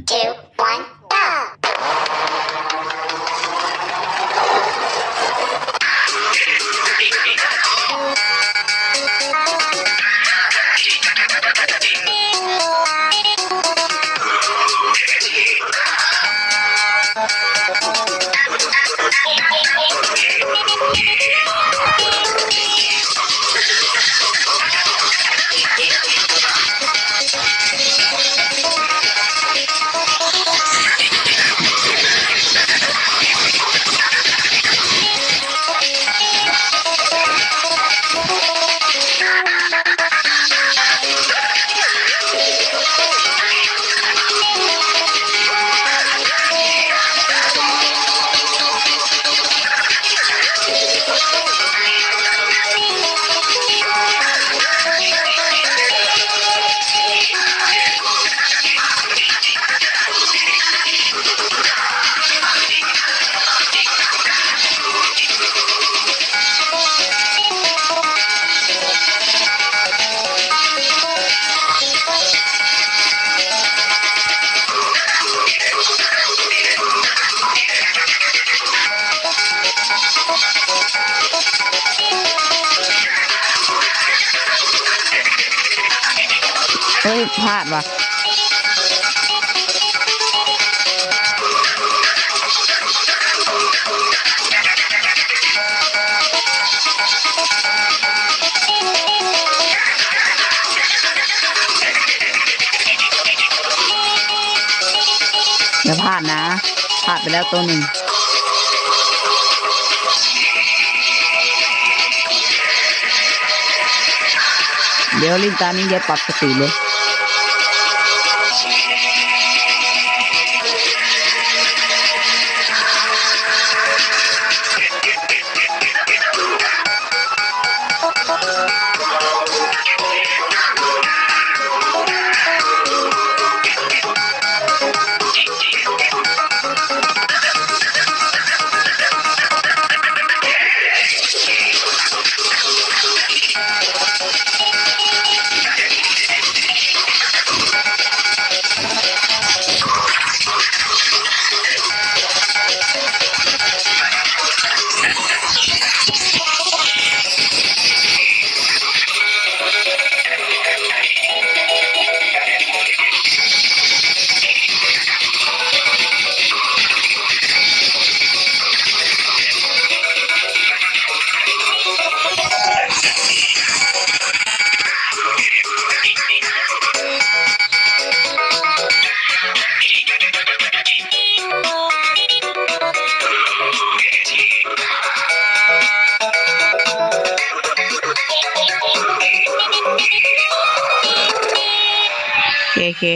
two, one, go! เฮ้ยพลาดว่ะอย่าพลาดนะพลาดไปแล้วตัวหนึ่งเดี๋ยวลิ้นตานี้จะปรับสติเลย okay okay